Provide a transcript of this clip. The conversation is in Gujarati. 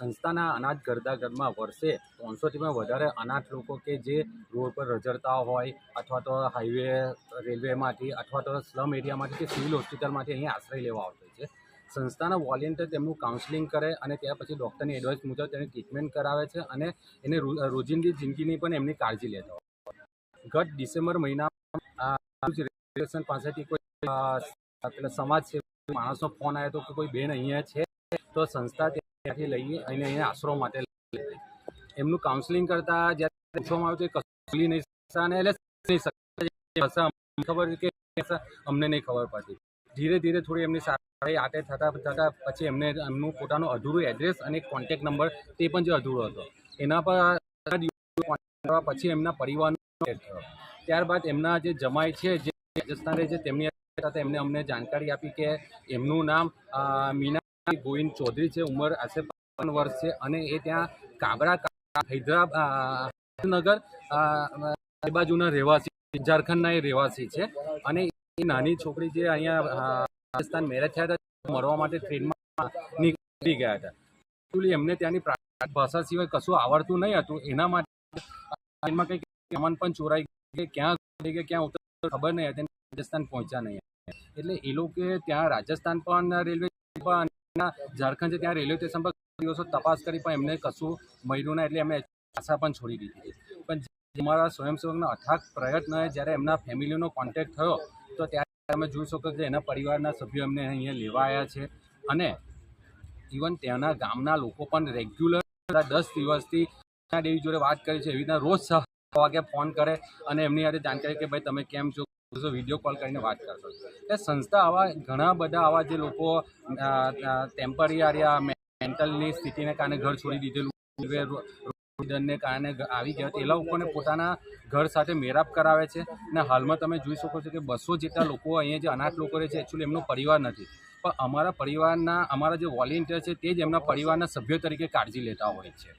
સંસ્થાના અનાજ ગરદાગરમાં વર્ષે ત્રણસોથી વધારે અનાથ લોકો કે જે રોડ પર રજડતા હોય અથવા તો હાઈવે રેલવેમાંથી અથવા તો સ્લમ એરિયામાંથી કે સિવિલ હોસ્પિટલમાંથી અહીં આશ્રય લેવા આવતો છે. સંસ્થાના વોલેન્ટિયર તેમનું કાઉન્સિલિંગ કરે અને ત્યાર પછી ડૉક્ટરની એડવાઇસ મુજબ તેની ટ્રીટમેન્ટ કરાવે છે અને એને રોજિંદી જિંદગીની પણ એમની કાળજી લેતા હોય. ગત ડિસેમ્બર મહિનામાં પાસેથી કોઈ સમાજ સેવા માણસનો ફોન આવ્યો હતો કે કોઈ બેન અહીંયા છે તો સંસ્થા ત્યાંથી લઈએ અને અહીંયા આશરો માટે લઈ એમનું કાઉન્સિલિંગ કરતા જ્યારે પૂછવામાં આવ્યું તો કશું બોલી નહીં નહીં ખબર કે અમને નહીં ખબર પડતી. ધીરે ધીરે થોડી એમની સારી આટે થતાં થતાં પછી એમને એમનું પોતાનું અધૂરું એડ્રેસ અને કોન્ટેક નંબર તે પણ જે અધૂરો હતો. એના પર પછી એમના પરિવારનો ત્યારબાદ એમના જે જમાઈ છે, જે રાજસ્થાન રહે છે, તેમની સાથે એમને અમને જાણકારી આપી કે એમનું નામ મીના ગોવિંદ ચૌધરી છે, ઉંમર આશરે પચપન વર્ષ છે અને એ ત્યાં કાબરા હૈદરાબાદ બાજુના રહેવાસી ઝારખંડના એ રહેવાસી છે અને એ નાની છોકરી જે અહીંયા રાજસ્થાન મેરેજ થયા હતા મળવા માટે ટ્રેનમાં નીકળી ગયા હતા. એકચ્યુઅલી એમને ત્યાંની ભાષા સિવાય કશું આવડતું નહીં હતું, એના માટે ટ્રેનમાં કંઈક સામાન પણ ચોરાઈ કે ક્યાં કે ક્યાં ઉતર ખબર નહીં હતી રાજસ્થાન પહોંચ્યા નહીં. એટલે એ લોકો ત્યાં રાજસ્થાન પણ, રેલવે પણ ઝારખંડ છે ત્યાં રેલવે સ્ટેશન પર દિવસો તપાસ કરી, પણ એમને કશું મળ્યું ના, એટલે એમણે આશા પણ છોડી દીધી પણ અમારા સ્વયંસેવકના અથાગ પ્રયત્ન જ્યારે એમના ફેમિલીનો કોન્ટેક્ટ થયો, તો ત્યારે તમે જોઈ શકો કે એના પરિવારના સભ્યો એમને અહીંયા લેવા આવ્યા છે. અને ઇવન ત્યાંના ગામના લોકો પણ રેગ્યુલર દસ દિવસથી દેવી જોડે વાત કરી છે, એવી રીતના રોજ છ વાગે ફોન કરે અને એમની સાથે જાણકારી કે, ભાઈ, તમે કેમ છો? વીડિયો કોલ કરીને વાત કરશો. એટલે સંસ્થા આવા ઘણા બધા આવા જે લોકો ટેમ્પરરી મેન્ટલની સ્થિતિને કારણે ઘર છોડી દીધેલું દંડને કારણે આવી ગયા, એ લોકોને પોતાના ઘર સાથે મેરાપ કરાવે છે. અને હાલમાં તમે જોઈ શકો છો કે બસો જેટલા લોકો અહીંયા જે અનાથ લોકો રહે છે એકચ્યુઅલી એમનો પરિવાર નથી. પણ અમારા પરિવારના, અમારા જે વોલેન્ટિયર છે, તે જ એમના પરિવારના સભ્યો તરીકે કાળજી લેતા હોય છે.